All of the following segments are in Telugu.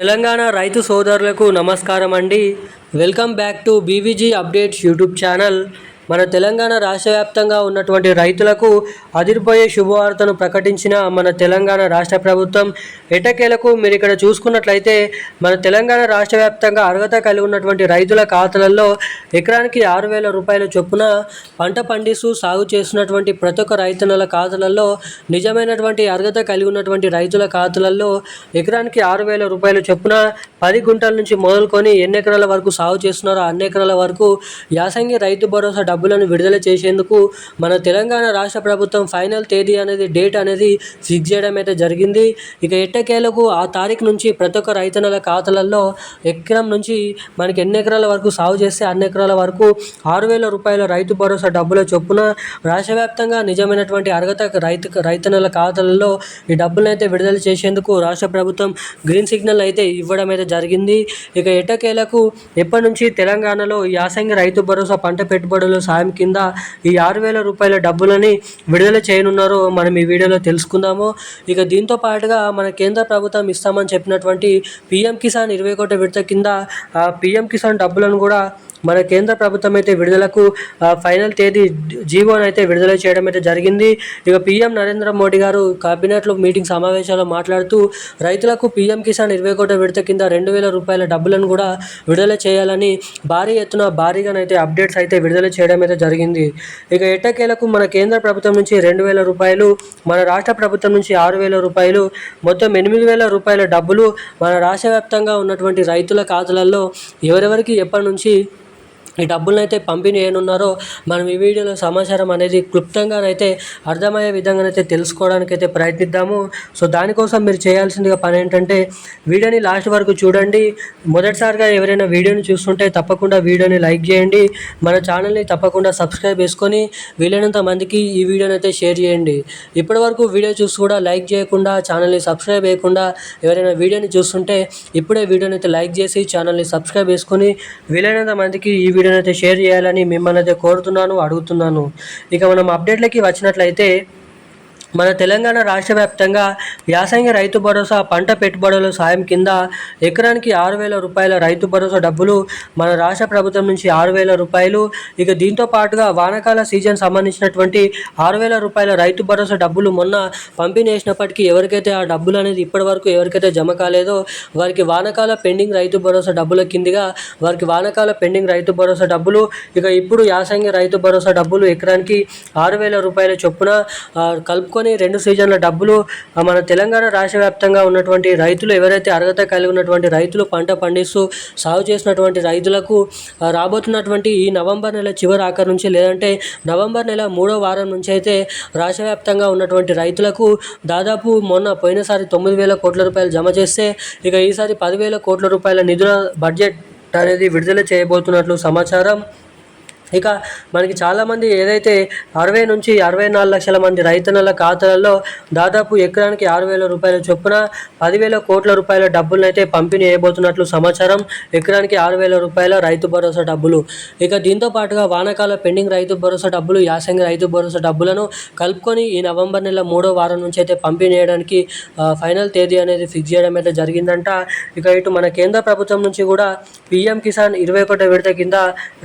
తెలంగాణ రైతు సోదరులకు నమస్కారం అండి welcome back to BVG updates YouTube channel. మన తెలంగాణ రాష్ట్ర వ్యాప్తంగా ఉన్నటువంటి రైతులకు అదిరిపోయే శుభవార్తను ప్రకటించిన మన తెలంగాణ రాష్ట్ర ప్రభుత్వం ఎటకేలకు మీరు ఇక్కడ చూసుకున్నట్లయితే మన తెలంగాణ రాష్ట్ర వ్యాప్తంగా అర్హత కలిగి ఉన్నటువంటి రైతుల ఖాతాలలో ఎకరానికి ఆరు వేల రూపాయల చొప్పున పంట పండిస్తూ సాగు చేస్తున్నటువంటి ప్రతి ఒక్క రైతన్నల ఖాతాలలో నిజమైనటువంటి అర్హత కలిగి ఉన్నటువంటి రైతుల ఖాతాలలో ఎకరానికి ఆరు వేల రూపాయల చొప్పున పది గుంటల నుంచి మొదలుకొని ఎన్ని ఎకరాల వరకు సాగు చేస్తున్నారో అన్ని ఎకరాల వరకు యాసంగి రైతు భరోసా డబ్బులను విడుదల చేసేందుకు మన తెలంగాణ రాష్ట్ర ప్రభుత్వం ఫైనల్ తేదీ అనేది డేట్ అనేది ఫిక్స్ చేయడం అయితే జరిగింది. ఇక ఎట్టకేలకు ఆ తారీఖు నుంచి ప్రతి ఒక్క రైతన్నల ఖాతాలలో ఎకరం నుంచి మనకి ఎన్ని ఎకరాల వరకు సాగు చేస్తే అన్ని ఎకరాల వరకు ఆరు వేల రూపాయల రైతు భరోసా డబ్బుల చొప్పున రాష్ట్ర వ్యాప్తంగా నిజమైనటువంటి అర్హత రైతు రైతన్నల ఖాతాలలో ఈ డబ్బులను అయితే విడుదల చేసేందుకు రాష్ట్ర ప్రభుత్వం గ్రీన్ సిగ్నల్ అయితే ఇవ్వడం అయితే జరిగింది. ఇక ఎట్టకేలకు ఎప్పటి నుంచి తెలంగాణలో ఈ యాసంగి రైతు భరోసా పంట పెట్టుబడులు సాయం కింద ఈ ఆరు వేల రూపాయల డబ్బులని విడుదల చేయనున్నారో మనం ఈ వీడియోలో తెలుసుకుందాము. ఇక దీంతో పాటుగా మన కేంద్ర ప్రభుత్వం ఇస్తామని చెప్పినటువంటి పిఎం కిసాన్ ఇరవై కోట్ల విడత కింద ఆ పిఎం కిసాన్ డబ్బులను కూడా మన కేంద్ర ప్రభుత్వం అయితే విడుదలకు ఫైనల్ తేదీ జీవోని అయితే విడుదల చేయడం అయితే జరిగింది. ఇక పీఎం నరేంద్ర మోడీ గారు కేబినెట్లో మీటింగ్ సమావేశాల్లో మాట్లాడుతూ రైతులకు పీఎం కిసాన్ ఇరవై కోట్ల విడత కింద రెండు వేల రూపాయల డబ్బులను కూడా విడుదల చేయాలని భారీ ఎత్తున భారీగానైతే అప్డేట్స్ అయితే విడుదల చేయడం అయితే జరిగింది. ఇక ఎట్టకేలకు మన కేంద్ర ప్రభుత్వం నుంచి రెండు వేల రూపాయలు మన రాష్ట్ర ప్రభుత్వం నుంచి ఆరు వేల రూపాయలు మొత్తం ఎనిమిది వేల రూపాయల డబ్బులు మన రాష్ట్ర వ్యాప్తంగా ఉన్నటువంటి రైతుల ఖాతాలలో ఎవరెవరికి ఎప్పటి నుంచి ఈ డబ్బులను అయితే పంపిణీ ఏనున్నారో మనం ఈ వీడియోలో సమాచారం అనేది క్లుప్తంగానైతే అర్థమయ్యే విధంగానైతే తెలుసుకోవడానికి అయితే ప్రయత్నిద్దాము. సో దానికోసం మీరు చేయాల్సిందిగా పని ఏంటంటే వీడియోని లాస్ట్ వరకు చూడండి. మొదటిసారిగా ఎవరైనా వీడియోని చూస్తుంటే తప్పకుండా వీడియోని లైక్ చేయండి. మన ఛానల్ని తప్పకుండా సబ్స్క్రైబ్ చేసుకొని వీలైనంత మందికి ఈ వీడియోని అయితే షేర్ చేయండి. ఇప్పటి వరకు వీడియో చూసి కూడా లైక్ చేయకుండా ఛానల్ని సబ్స్క్రైబ్ చేయకుండా ఎవరైనా వీడియోని చూస్తుంటే ఇప్పుడే వీడియోని అయితే లైక్ చేసి ఛానల్ని సబ్స్క్రైబ్ చేసుకొని వీలైనంత మందికి ఈ వీడియో వీడియోని అయితే షేర్ చేయాలని మిమ్మల్ని అయితే కోరుతున్నాను అడుగుతున్నాను. ఇక మనం అప్డేట్లకి వచ్చినట్లయితే మన తెలంగాణ రాష్ట్ర వ్యాప్తంగా యాసంగి రైతు భరోసా పంట పెట్టుబడుల సాయం కింద ఎకరానికి ఆరు వేల రూపాయల రైతు భరోసా డబ్బులు మన రాష్ట్ర ప్రభుత్వం నుంచి ఆరు వేల రూపాయలు. ఇక దీంతో పాటుగా వానకాల సీజన్ సంబంధించినటువంటి ఆరు వేల రూపాయల రైతు భరోసా డబ్బులు మొన్న పంపిణీ చేసినప్పటికీ ఎవరికైతే ఆ డబ్బులు అనేది ఇప్పటి వరకు ఎవరికైతే జమ కాలేదో వారికి వానకాల పెండింగ్ రైతు భరోసా డబ్బుల కిందిగా వారికి వానకాల పెండింగ్ రైతు భరోసా డబ్బులు. ఇక ఇప్పుడు యాసంగి రైతు భరోసా డబ్బులు ఎకరానికి ఆరు వేల రూపాయల చొప్పున కలుపుకొని కలుపుకొని రెండు సీజన్ల డబ్బులు మన తెలంగాణ రాష్ట్ర వ్యాప్తంగా ఉన్నటువంటి రైతులు ఎవరైతే అర్హత కలిగి ఉన్నటువంటి రైతులు పంట పండిస్తూ సాగు చేసినటువంటి రైతులకు రాబోతున్నటువంటి ఈ నవంబర్ నెల చివరి ఆఖరి నుంచి లేదంటే నవంబర్ నెల మూడో వారం నుంచి అయితే రాష్ట్ర వ్యాప్తంగా ఉన్నటువంటి రైతులకు దాదాపు మొన్న పోయినసారి తొమ్మిది వేల కోట్ల రూపాయలు జమ చేస్తే ఇక ఈసారి పదివేల కోట్ల రూపాయల నిధుల బడ్జెట్ అనేది విడుదల చేయబోతున్నట్లు సమాచారం. ఇక మనకి చాలామంది ఏదైతే అరవై నుంచి అరవై నాలుగు లక్షల మంది రైతన్నల ఖాతాలలో దాదాపు ఎకరానికి ఆరు వేల రూపాయల చొప్పున పదివేల కోట్ల రూపాయల డబ్బులను అయితే పంపిణీ చేయబోతున్నట్లు సమాచారం. ఎకరానికి ఆరు వేల రూపాయల రైతు భరోసా డబ్బులు. ఇక దీంతో పాటుగా వానకాల పెండింగ్ రైతు భరోసా డబ్బులు యాసంగి రైతు భరోసా డబ్బులను కలుపుకొని ఈ నవంబర్ నెల మూడో వారం నుంచి అయితే పంపిణీ చేయడానికి ఫైనల్ తేదీ అనేది ఫిక్స్ చేయడం అయితే జరిగిందంట. ఇక ఇటు మన కేంద్ర ప్రభుత్వం నుంచి కూడా పీఎం కిసాన్ ఇరవై ఒకటో విడత కింద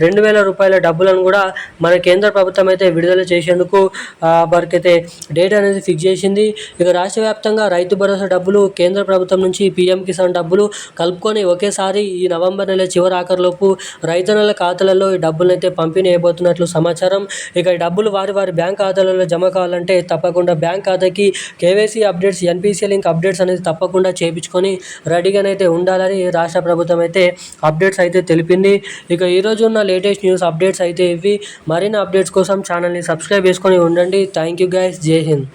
రెండు వేల రూపాయల డబ్బు డబ్బులను కూడా మన కేంద్ర ప్రభుత్వం అయితే విడుదల చేసేందుకు ఆ, వారికైతే డేట్ అనేది ఫిక్స్ చేసింది. ఇక రాష్ట్ర వ్యాప్తంగా రైతు భరోసా డబ్బులు కేంద్ర ప్రభుత్వం నుంచి పిఎం కిసాన్ డబ్బులు కలుపుకొని ఒకేసారి ఈ నవంబర్ నెల చివరి ఆఖరిలోపు రైతన్నల ఖాతాలలో ఈ డబ్బులను అయితే పంపిణీ చేయబోతున్నట్లు సమాచారం. ఇక ఈ డబ్బులు వారి వారి బ్యాంక్ ఖాతాలలో జమ కావాలంటే తప్పకుండా బ్యాంక్ ఖాతాకి KYC updates NPC link updates అనేది తప్పకుండా చేయించుకొని రెడీగానైతే ఉండాలని రాష్ట్ర ప్రభుత్వం అయితే అప్డేట్స్ అయితే తెలిపింది. ఇక ఈరోజు ఉన్న లేటెస్ట్ న్యూస్ అప్డేట్స్ అప్డేట్స్ అయితే ఇవి. మరిన్ని అప్డేట్స్ కోసం ఛానల్ని సబ్స్క్రైబ్ చేసుకొని ఉండండి. థ్యాంక్ యూ గైస్ జై హింద్.